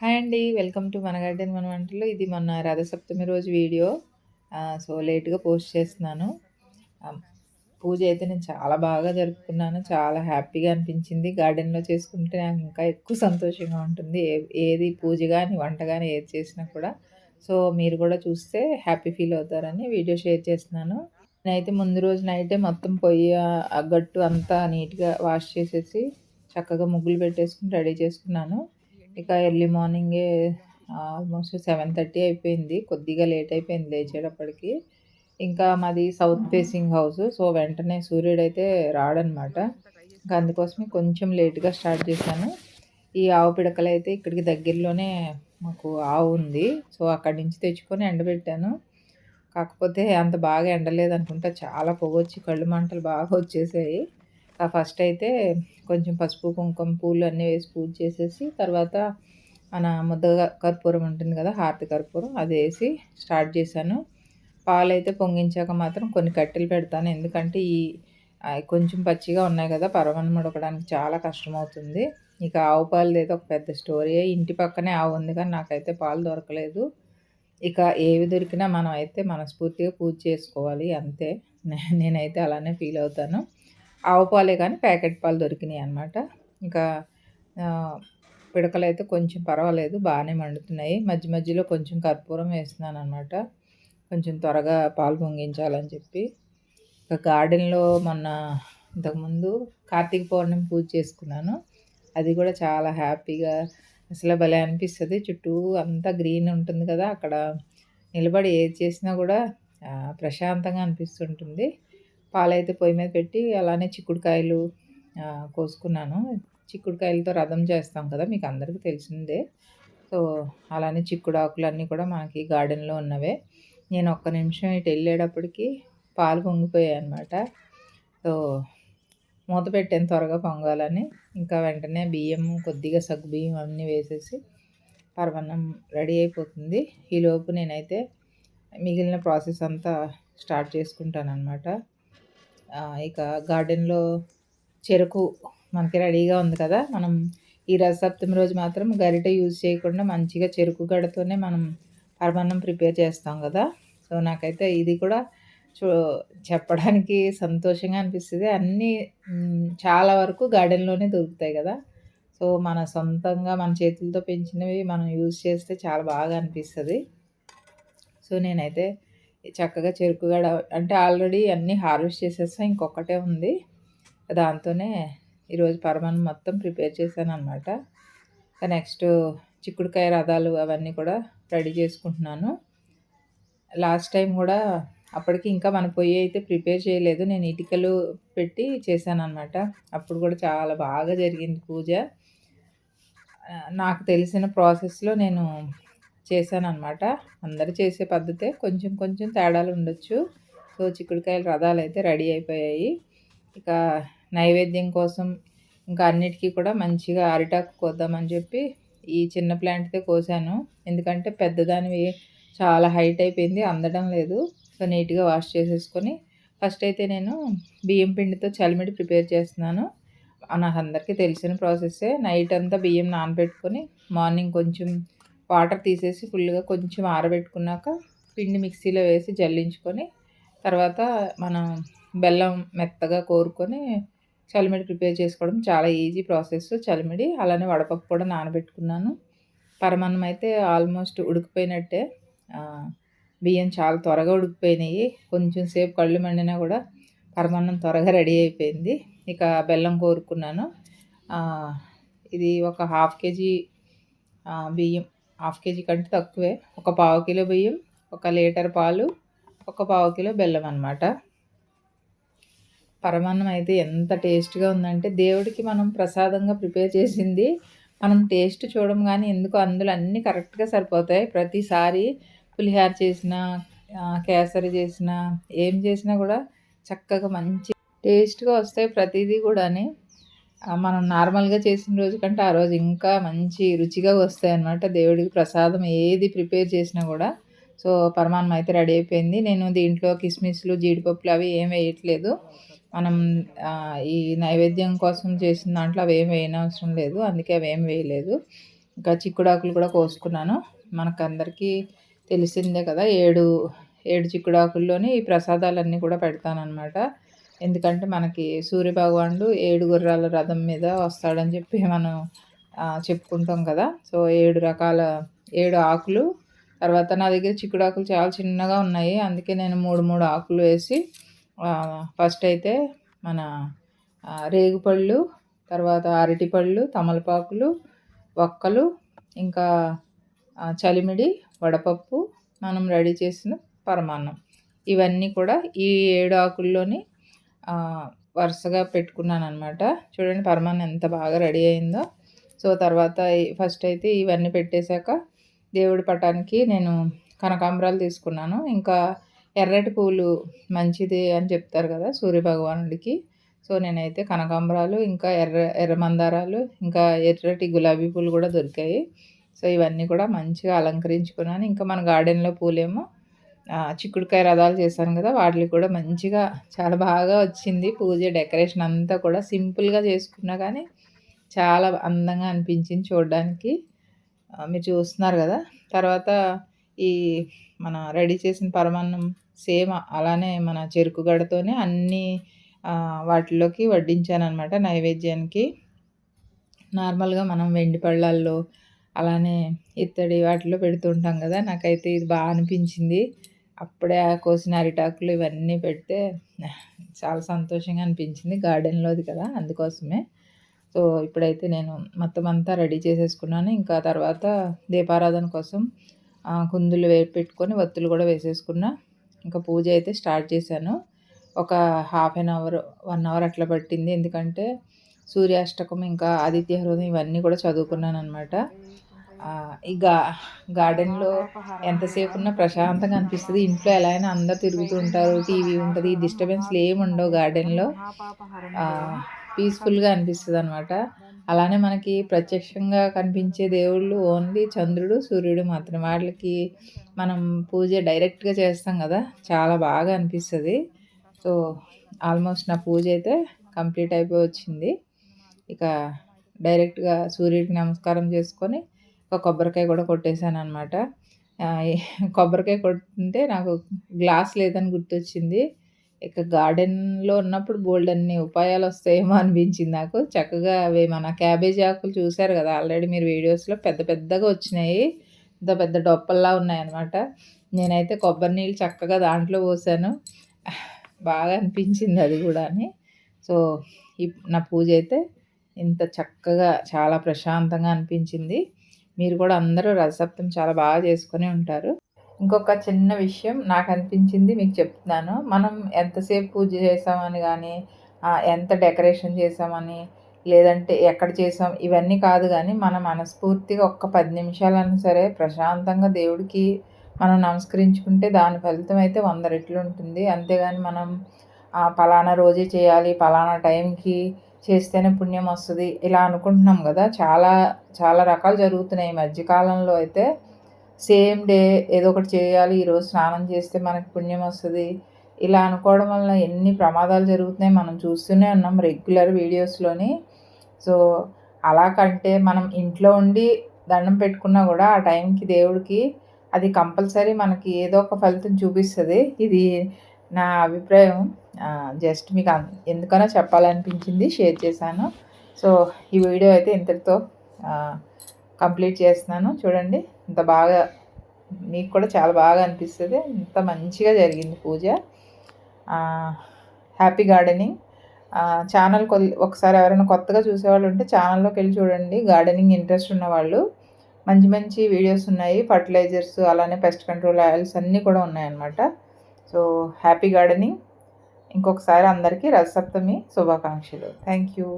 Hi అండి. Welcome to మన garden మన వంటలు. ఇది మొన్న రథసప్తమి రోజు వీడియో. సో, లేట్‌గా పోస్ట్ చేస్తున్నాను. పూజ అయితే నేను చాలా బాగా జరుపుకున్నాను. చాలా హ్యాపీగా అనిపించింది. గార్డెన్‌లో చేసుకుంటే నాకు ఇంకా ఎక్కువ సంతోషంగా ఉంటుంది. ఏ ఏది పూజ కానీ వంట కానీ ఏది చేసినా కూడా. సో, మీరు కూడా చూస్తే హ్యాపీ ఫీల్ అవుతారని వీడియో షేర్ చేస్తున్నాను. నేనైతే ముందు రోజు నైటే మొత్తం పొయ్యి గట్టు అంతా నీట్‌గా వాష్ చేసేసి, చక్కగా ముగ్గులు పెట్టేసుకొని రెడీ చేసుకున్నాను. ఇక ఎర్లీ మార్నింగే ఆల్మోస్ట్ 7:30 అయిపోయింది. కొద్దిగా లేట్ అయిపోయింది లేచేటప్పటికి. ఇంకా మాది సౌత్ ఫేసింగ్ హౌస్. సో, వెంటనే సూర్యుడైతే రాడనమాట. ఇంకా అందుకోసమే కొంచెం లేట్‌గా స్టార్ట్ చేశాను. ఈ ఆవు పిడకలు అయితే ఇక్కడికి దగ్గరలోనే మాకు ఆవు ఉంది. సో, అక్కడి నుంచి తెచ్చుకొని ఎండబెట్టాను. కాకపోతే అంత బాగా ఎండలేదనుకుంటా. చాలా పొగొచ్చి కళ్ళు మంటలు బాగా వచ్చేసాయి. ఆ ఫస్ట్ అయితే కొంచెం పసుపు, కుంకుమ పూలు అన్నీ వేసి పూజ చేసేసి, తర్వాత మన ముద్ద కర్పూరం ఉంటుంది కదా! హారతి కర్పూరం అది వేసి స్టార్ట్ చేశాను. పాలైతే పొంగించాక మాత్రం కొన్ని కట్టెలు పెడతాను. ఎందుకంటే ఈ కొంచెం పచ్చిగా ఉన్నాయి కదా! పరమాన్నం ఉడకడానికి చాలా కష్టమవుతుంది. ఇక ఆవు పాలదైతే ఒక పెద్ద స్టోరీ ఇంటి పక్కనే ఆవు ఉంది కానీ నాకైతే పాలు దొరకలేదు. ఇక ఏవి దొరికినా మనం అయితే మనస్ఫూర్తిగా పూజ చేసుకోవాలి అంతే. నేనైతే అలానే ఫీల్ అవుతాను. ఆవు పాలే కానీ ప్యాకెట్ పాలు దొరికినాయి అనమాట. ఇంకా పిడకలు అయితే కొంచెం పర్వాలేదు బాగానే మండుతున్నాయి. మధ్య మధ్యలో కొంచెం కర్పూరం వేస్తున్నాననమాట. కొంచెం త్వరగా పాలు పొంగించాలని చెప్పి. ఇక గార్డెన్‌లో మొన్న ఇంతకుముందు కార్తీక పౌర్ణమి పూజ చేసుకున్నాను. అది కూడా చాలా హ్యాపీగా అసలు భలే అనిపిస్తుంది చుట్టూ అంతా గ్రీన్ ఉంటుంది కదా! అక్కడ నిలబడి ఏది చేసినా కూడా ప్రశాంతంగా అనిపిస్తుంటుంది. పాలైతే పొయ్యి మీద పెట్టి అలానే చిక్కుడుకాయలు కోసుకున్నాను. చిక్కుడుకాయలతో రథం చేస్తాం కదా! మీకు అందరికీ తెలిసిందే. సో, అలానే చిక్కుడు ఆకులన్నీ కూడా మనకి గార్డెన్‌లో ఉన్నవే. నేను ఒక్క నిమిషం ఇటు వెళ్ళేటప్పటికి పాలు పొంగిపోయాయన్నమాట. సో, మూత పెట్టాను త్వరగా పొంగాలని. ఇంకా వెంటనే బియ్యం కొద్దిగా సగ్గు బియ్యం అన్నీ వేసేసి పరమాన్నం రెడీ అయిపోతుంది. ఈలోపు నేనైతే మిగిలిన ప్రాసెస్ అంతా స్టార్ట్ చేసుకుంటాను అనమాట ఇక గార్డెన్‌లో చెరుకు మనకి రెడీగా ఉంది కదా! మనం ఈ రథసప్తమి రోజు మాత్రం గరిటె యూజ్ చేయకుండా మంచిగా చెరుకు గడతోనే మనం పరమాన్నం ప్రిపేర్ చేస్తాం కదా! సో, నాకైతే ఇది కూడా చూ చెప్పడానికి సంతోషంగా అనిపిస్తుంది అన్నీ చాలా వరకు గార్డెన్‌లోనే దొరుకుతాయి కదా! సో, మన సొంతంగా మన చేతులతో పెంచినవి మనం యూజ్ చేస్తే చాలా బాగా అనిపిస్తుంది సో, నేనైతే చక్కగా చెరుకు గడ అంటే ఆల్రెడీ అన్నీ హార్వెస్ట్ చేసేసా. ఇంకొకటే ఉంది. దాంతోనే ఈరోజు పరమాన్నం మొత్తం ప్రిపేర్ చేశాననమాట. ఇక నెక్స్ట్ చిక్కుడుకాయ రథాలు అవన్నీ కూడా రెడీ చేసుకుంటున్నాను. లాస్ట్ టైం కూడా అప్పటికి ఇంకా మన పొయ్యి అయితే ప్రిపేర్ చేయలేదు. నేను ఇటుకలు పెట్టి చేశాననమాట. అప్పుడు కూడా చాలా బాగా జరిగింది పూజ. నాకు తెలిసిన ప్రాసెస్‌లో నేను చేశానమాట అందరు చేసే పద్ధతే. కొంచెం కొంచెం తేడాలు ఉండొచ్చు. సో, చిక్కుడుకాయల రథాలు అయితే రెడీ అయిపోయాయి. ఇక నైవేద్యం కోసం ఇంకా అన్నిటికీ కూడా మంచిగా అరిటాకు కోద్దామని చెప్పి ఈ చిన్న ప్లాంట్తే కోసాను. ఎందుకంటే పెద్దదానివి చాలా హైట్ అయిపోయింది. అందడం లేదు. సో, నీట్‌గా వాష్ చేసేసుకొని ఫస్ట్ అయితే నేను బియ్యం పిండితో చలిమిడి ప్రిపేర్ చేస్తున్నాను. నాకు అందరికీ తెలిసిన ప్రాసెస్సే. నైట్ అంతా బియ్యం నానబెట్టుకొని మార్నింగ్ కొంచెం వాటర్ తీసేసి ఫుల్‌గా కొంచెం ఆరబెట్టుకున్నాక పిండి మిక్సీలో వేసి జల్లించుకొని తర్వాత మనం బెల్లం మెత్తగా కోరుకొని చలిమిడి ప్రిపేర్ చేసుకోవడం చాలా ఈజీ ప్రాసెస్ చలిమిడి. అలానే వడపప్పు కూడా నానబెట్టుకున్నాను. పరమాన్నం అయితే ఆల్మోస్ట్ ఉడికిపోయినట్టే. బియ్యం చాలా త్వరగా ఉడికిపోయినాయి. కొంచెం సేపు కళ్ళు మండినా కూడా పరమాన్నం త్వరగా రెడీ అయిపోయింది. ఇక బెల్లం కోరుకున్నాను. ఇది ఒక హాఫ్ కేజీ బియ్యం హాఫ్ కేజీ కంటే తక్కువే. ఒక పావు కిలో బియ్యం, ఒక లీటర్ పాలు, ఒక పావు కిలో బెల్లం అనమాట. పరమాన్నం అయితే ఎంత టేస్ట్‌గా ఉందంటే దేవుడికి మనం ప్రసాదంగా ప్రిపేర్ చేసింది మనం టేస్ట్ చూడం కానీ ఎందుకు అందులో అన్నీ కరెక్ట్‌గా సరిపోతాయి. ప్రతిసారి పులిహోర చేసినా, కేసరి చేసినా, ఏం చేసినా కూడా చక్కగా మంచి టేస్ట్‌గా వస్తాయి ప్రతిదీ కూడాని. మనం నార్మల్‌గా చేసిన రోజు కంటే ఆ రోజు ఇంకా మంచి రుచిగా వస్తాయన్నమాట. దేవుడికి ప్రసాదం ఏది ప్రిపేర్ చేసినా కూడా. సో, పరమాన్నం అయితే రెడీ అయిపోయింది. నేను దీంట్లో కిస్మిస్‌లు, జీడిపప్పులు అవి ఏం వేయట్లేదు. మనం ఈ నైవేద్యం కోసం చేసిన దాంట్లో అవేం వేయనవసరం లేదు. అందుకే అవి ఏం వేయలేదు. ఇంకా చిక్కుడాకులు కూడా కోసుకున్నాను మనకందరికీ తెలిసిందే కదా ఏడు ఏడు చిక్కుడాకుల్లోని ఈ ప్రసాదాలన్నీ కూడా పెడతానమాట ఎందుకంటే మనకి సూర్య భగవానుడు ఏడు గుర్రాల రథం మీద వస్తాడని చెప్పి మనం చెప్పుకుంటాం కదా. సో ఏడు రకాల ఏడు ఆకులు. తర్వాత నా దగ్గర చిక్కుడు ఆకులు చాలా చిన్నగా ఉన్నాయి. అందుకే నేను మూడు మూడు ఆకులు వేసి ఫస్ట్ అయితే మన రేగుపళ్ళు తర్వాత అరటిపళ్ళు తమలపాకులు వక్కలు ఇంకా చలిమిడి వడపప్పు మనం రెడీ చేసిన పరమాన్నం. ఇవన్నీ కూడా ఈ ఏడు ఆకుల్లోని వరుసగా పెట్టుకున్నాను అనమాట చూడండి పరమాన్ ఎంత బాగా రెడీ అయిందో. సో తర్వాత ఫస్ట్ అయితే ఇవన్నీ పెట్టేశాక దేవుడి పటానికి నేను కనకాంబరాలు తీసుకున్నాను. ఇంకా ఎర్రటి పూలు మంచిది అని చెప్తారు కదా సూర్య భగవానుడికి సో నేనైతే కనకాంబరాలు ఇంకా ఎర్ర ఎర్ర మందారాలు ఇంకా ఎర్రటి గులాబీ పూలు కూడా దొరికాయి. సో ఇవన్నీ కూడా మంచిగా అలంకరించుకున్నాను. ఇంకా మన గార్డెన్లో పూలేమో చిక్కుడుకాయ రథాలు చేశాను కదా వాటికి కూడా మంచిగా చాలా బాగా వచ్చింది పూజ డెకరేషన్ అంతా కూడా. సింపుల్గా చేసుకున్నా కానీ చాలా అందంగా అనిపించింది చూడడానికి. మీరు చూస్తున్నారు కదా తర్వాత ఈ మన రెడీ చేసిన పరమాన్నం సేమ్ అలానే మన చెరుకు గడతోనే అన్నీ వాటిలోకి వడ్డించాను అనమాట నైవేద్యానికి. నార్మల్గా మనం వెండి పళ్ళల్లో అలానే ఇత్తడి వాటిలో పెడుతుంటాం కదా నాకైతే ఇది బాగా అనిపించింది. అప్పుడే ఆ కోసిన అరిటాకులు ఇవన్నీ పెడితే చాలా సంతోషంగా అనిపించింది గార్డెన్లోది కదా అందుకోసమే. సో ఇప్పుడైతే నేను మొత్తం అంతా రెడీ చేసేసుకున్నాను. ఇంకా తర్వాత దీపారాధన కోసం కుందులు వే పెట్టుకొని వత్తులు కూడా వేసేసుకున్నా. ఇంకా పూజ అయితే స్టార్ట్ చేశాను. ఒక half an hour one hour అట్లా పట్టింది. ఎందుకంటే సూర్యాష్టకం ఇంకా ఆదిత్య హృదయం ఇవన్నీ కూడా చదువుకున్నాను అనమాట ఇక గార్డెన్లో ఎంతసేపు ఉన్నా ప్రశాంతంగా అనిపిస్తుంది. ఇంట్లో ఎలా అయినా అందరు తిరుగుతూ ఉంటారు. టీవీ ఉంటుంది. డిస్టర్బెన్స్లు ఏమి ఉండవు గార్డెన్లో. పీస్ఫుల్గా అనిపిస్తుంది అనమాట అలానే మనకి ప్రత్యక్షంగా కనిపించే దేవుళ్ళు ఓన్లీ చంద్రుడు సూర్యుడు మాత్రం వాళ్ళకి మనం పూజ డైరెక్ట్గా చేస్తాం కదా చాలా బాగా అనిపిస్తుంది. సో ఆల్మోస్ట్ నా పూజ అయితే కంప్లీట్ అయిపోయి వచ్చింది. ఇక డైరెక్ట్గా సూర్యుడికి నమస్కారం చేసుకొని ఒక కొబ్బరికాయ కూడా కొట్టేశాను అనమాట కొబ్బరికాయ కొట్టింటే నాకు గ్లాస్ లేదని గుర్తొచ్చింది. ఇక గార్డెన్లో ఉన్నప్పుడు బోల్డ్ అన్ని ఉపాయాలు వస్తాయేమో అనిపించింది నాకు. చక్కగా అవి మన క్యాబేజీ ఆకులు చూశారు కదా ఆల్రెడీ మీరు వీడియోస్లో పెద్ద పెద్దగా వచ్చినాయి. ఇంత పెద్ద డొప్పల్లా ఉన్నాయన్నమాట. నేనైతే కొబ్బరి నీళ్ళు చక్కగా దాంట్లో పోసాను. బాగా అనిపించింది అది కూడా అని. సో ఈ నా పూజ అయితే ఇంత చక్కగా చాలా ప్రశాంతంగా అనిపించింది. మీరు కూడా అందరూ రథసప్తం చాలా బాగా చేసుకుని ఉంటారు. ఇంకొక చిన్న విషయం నాకు అనిపించింది మీకు చెప్తున్నాను. మనం ఎంతసేపు పూజ చేసామని కానీ ఎంత డెకరేషన్ చేసామని లేదంటే ఎక్కడ చేసాం ఇవన్నీ కాదు కానీ మన మనస్ఫూర్తిగా ఒక్క పది నిమిషాలైనా సరే ప్రశాంతంగా దేవుడికి మనం నమస్కరించుకుంటే దాని ఫలితం అయితే వంద రెట్లు ఉంటుంది. అంతేగాని మనం పలానా రోజే చేయాలి పలానా టైంకి చేస్తేనే పుణ్యం వస్తుంది. ఇలా అనుకుంటున్నాం కదా. చాలా చాలా రకాలు జరుగుతున్నాయి ఈ మధ్యకాలంలో అయితే. సేమ్ డే ఏదో ఒకటి చేయాలి ఈరోజు స్నానం చేస్తే మనకి పుణ్యం వస్తుంది. ఇలా అనుకోవడం వల్ల ఎన్ని ప్రమాదాలు జరుగుతున్నాయి మనం చూస్తూనే ఉన్నాం రెగ్యులర్ వీడియోస్లోని. సో అలా కంటే మనం ఇంట్లో ఉండి దండం పెట్టుకున్నా కూడా ఆ టైంకి దేవుడికి అది కంపల్సరీ మనకి ఏదో ఒక ఫలితం చూపిస్తుంది. ఇది నా అభిప్రాయం. జస్ట్ మీకు ఎందుకనో చెప్పాలనిపించింది షేర్ చేశాను. సో ఈ వీడియో అయితే ఇంతటితో కంప్లీట్ చేస్తున్నాను. చూడండి ఇంత బాగా మీకు కూడా చాలా బాగా అనిపిస్తుంది. ఇంత మంచిగా జరిగింది పూజ. Happy gardening. ఛానల్ కొద్ది ఒకసారి ఎవరైనా కొత్తగా చూసేవాళ్ళు ఉంటే ఛానల్లోకి వెళ్ళి చూడండి. గార్డెనింగ్ ఇంట్రెస్ట్ ఉన్నవాళ్ళు. మంచి మంచి వీడియోస్ ఉన్నాయి. ఫర్టిలైజర్స్ అలానే పెస్ట్ కంట్రోల్ ఆయిల్స్ అన్నీ కూడా ఉన్నాయన్నమాట. So happy gardening. ఇంకొకసారి అందరికీ రథసప్తమి శుభాకాంక్షలు థ్యాంక్ యూ